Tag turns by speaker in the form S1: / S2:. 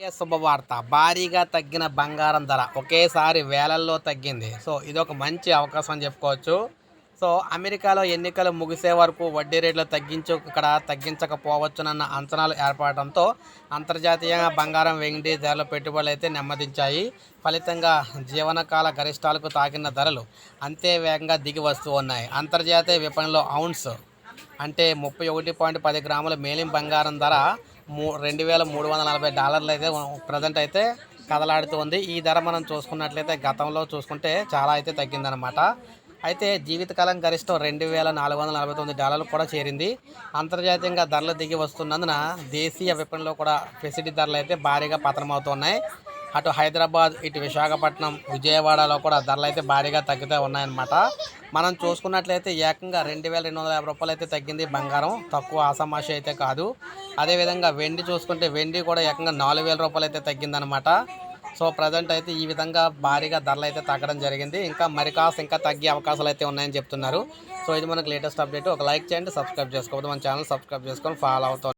S1: శుభవార్త? భారీగా తగ్గిన బంగారం ధర ఒకేసారి వేలల్లో తగ్గింది. సో ఇది ఒక మంచి అవకాశం అని చెప్పుకోవచ్చు. సో అమెరికాలో ఎన్నికలు ముగిసే వరకు వడ్డీ రేట్లు తగ్గించు ఇక్కడ తగ్గించకపోవచ్చునన్న అంచనాలు ఏర్పడటంతో అంతర్జాతీయంగా బంగారం వెండి ధరల పెట్టుబడులు అయితే నెమ్మదించాయి. ఫలితంగా జీవనకాల గరిష్టాలకు తాకిన ధరలు అంతే వేగంగా దిగి వస్తూ ఉన్నాయి. అంతర్జాతీయ విపణిలో ఔన్స్ అంటే ముప్పై ఒకటి పాయింట్ పది గ్రాముల మేలిం బంగారం ధర మూ రెండు వేల మూడు వందల నలభై డాలర్లు అయితే ప్రజెంట్ అయితే కదలాడుతూ ఉంది. ఈ ధర మనం చూసుకున్నట్లయితే గతంలో చూసుకుంటే చాలా అయితే తగ్గిందనమాట అయితే జీవితకాలం గరిష్టం రెండు వేల నాలుగు వందల నలభై తొమ్మిది డాలర్లు కూడా చేరింది. అంతర్జాతీయంగా ధరలు దిగి వస్తున్నందున దేశీయ విపణిలో కూడా ఫెసిలిటీ ధరలు అయితే భారీగా పతనమవుతున్నాయి. అటు హైదరాబాద్ ఇటు విశాఖపట్నం విజయవాడలో కూడా ధరలు అయితే భారీగా తగ్గుతూ ఉన్నాయన్నమాట. మనం చూసుకున్నట్లయితే ఏకంగా రెండు వేల రెండు వందల యాభై రూపాయలు అయితే తగ్గింది బంగారం. తక్కువ ఆసమాషి అయితే కాదు. అదేవిధంగా వెండి చూసుకుంటే వెండి కూడా ఏకంగా నాలుగు వేల రూపాయలు అయితే తగ్గిందనమాట సో ప్రజెంట్ అయితే ఈ విధంగా భారీగా ధరలు అయితే తగ్గడం జరిగింది. ఇంకా మరి కాస్త ఇంకా తగ్గే అవకాశాలు అయితే ఉన్నాయని చెప్తున్నారు. సో ఇది మనకు లేటెస్ట్ అప్డేట్. ఒక లైక్ చేయండి సబ్స్క్రైబ్ చేసుకోవద్దు. మన ఛానల్ సబ్స్క్రైబ్ చేసుకొని ఫాలో అవుతాం